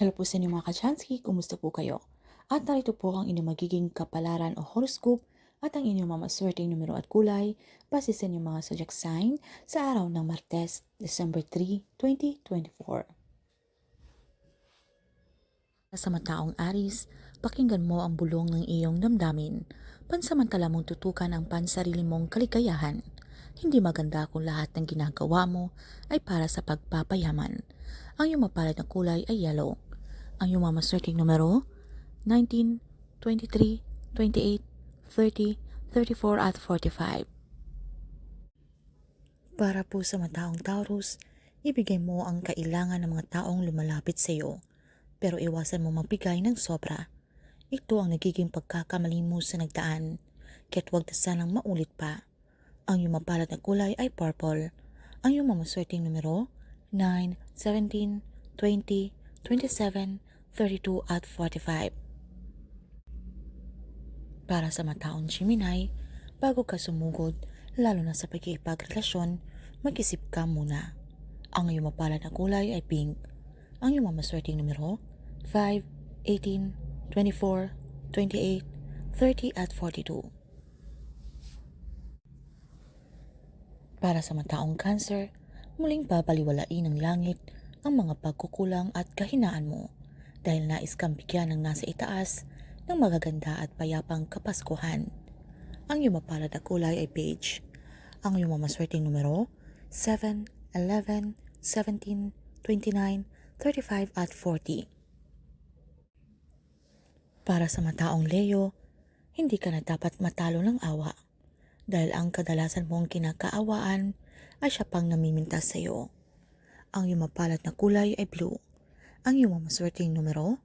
Hello po sa inyo mga kachansky, kumusta po kayo? At narito po ang inyong magiging kapalaran o horoscope at ang inyong mamaswerteng numero at kulay base sa inyong mga zodiac sign sa araw ng Martes, December 3, 2024. Sa mataong Aris, pakinggan mo ang bulong ng iyong damdamin. Pansamantala mong tutukan ang pansarili mong kaligayahan. Hindi maganda kung lahat ng ginagawa mo ay para sa pagpapayaman. Ang iyong mapalad na kulay ay yellow. Ang iyong mamaswerteng numero, 19, 23, 28, 30, 34 at 45. Para po sa mataong Taurus, ibigay mo ang kailangan ng mga taong lumalapit sa iyo, pero iwasan mo magbigay ng sobra. Ito ang nagiging pagkakamali mo sa nagdaan, kaya't huwag na sanang maulit pa. Ang iyong mapalad na kulay ay purple. Ang iyong mamaswerteng numero, 9, 17, 20, 27, 32 at 45. Para sa mataong Gemini, bago ka sumugod, lalo na sa pagkikipagrelasyon, mag-isip ka muna. Ang iyong mapalad na kulay ay pink. Ang iyong mamaswerteng numero, 5, 18, 24, 28, 30 at 42. Para sa mataong Cancer, muling babaliwalain ng langit ang mga pagkukulang at kahinaan mo dahil nais kang bigyan ng nasa itaas ng magaganda at payapang kapaskuhan. Ang iyong mapalad na kulay ay beige. Ang iyong mamaswerteng numero, 7, 11, 17, 29, 35 at 40. Para sa mataong Leo, hindi ka na dapat matalo ng awa dahil ang kadalasan mong kinakaawaan ay siya pang namimintas sa iyo. Ang iyong mapalad na kulay ay blue. Ang iyong mamaswerteng numero,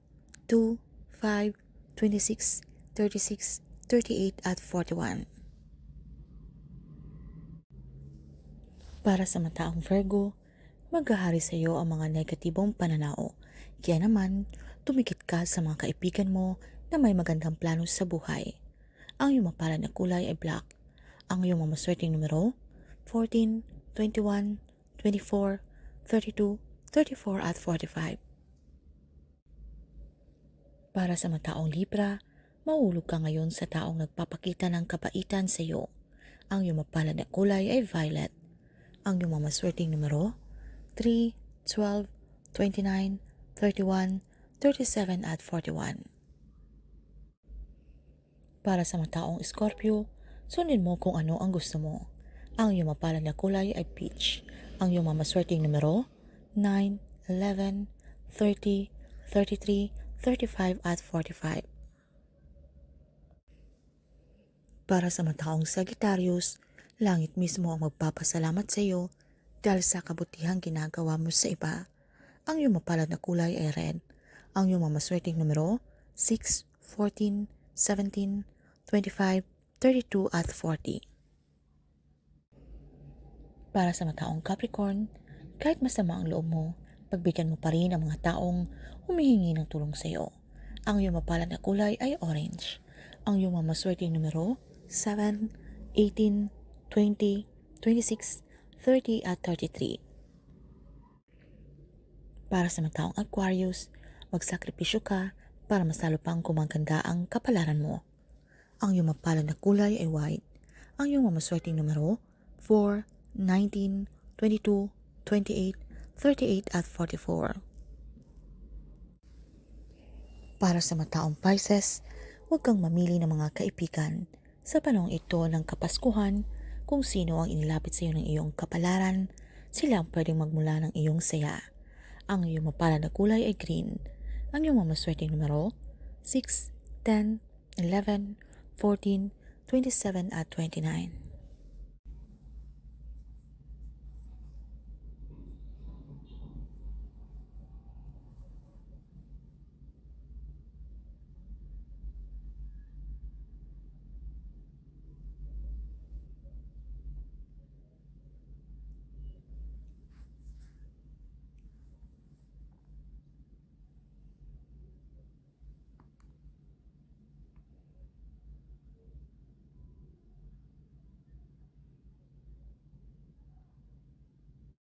2, 5, 26, 36, 38 at 41. Para sa mataong Virgo, maghahari sa iyo ang mga negatibong pananaw. Kaya naman, tumikit ka sa mga kaibigan mo na may magandang plano sa buhay. Ang iyong mapalad na kulay ay black. Ang iyong mamaswerteng numero, 14, 21, 24, 32, 34 at 45. Para sa mataong Libra, mahulog ka ngayon sa taong nagpapakita ng kabaitan sa iyo. Ang iyong mapalad na kulay ay violet. Ang iyong mamaswerteng numero, 3, 12, 29, 31, 37 at 41. Para sa mataong Scorpio, sundin mo kung ano ang gusto mo. Ang iyong mapalad na kulay ay peach. Ang iyong mamaswerteng numero, 9, 11, 30, 33, 35 at 45. Para sa mataong Sagittarius, langit mismo ang magpapasalamat sa iyo dahil sa kabutihang ginagawa mo sa iba. Ang iyong mapalad na kulay ay red. Ang iyong mamaswerteng numero, 6, 14, 17, 25, 32 at 40. Para sa mataong Capricorn, kahit masama ang loob mo, pagbigyan mo pa rin ang mga taong humihingi ng tulong sa iyo. Ang iyong mapalad na kulay ay orange. Ang iyong mamaswerteng numero, 7, 18, 20, 26, 30 at 33. Para sa mataong Aquarius, magsakripisyo ka para mas lalo pang kumaganda ang kapalaran mo. Ang iyong mapalad na kulay ay white. Ang iyong mamaswerteng numero, 4, 19, 22, 28, 38 at 44. Para sa mataong Pisces, huwag kang mamili ng mga kaibigan sa panong ito ng Kapaskuhan kung sino ang inilapit sa iyo ng iyong kapalaran, sila ang pwedeng magmula ng iyong saya. Ang iyong mapalad na kulay ay green. Ang iyong mamaswerteng numero, 6, 10, 11, 14, 27 at 29.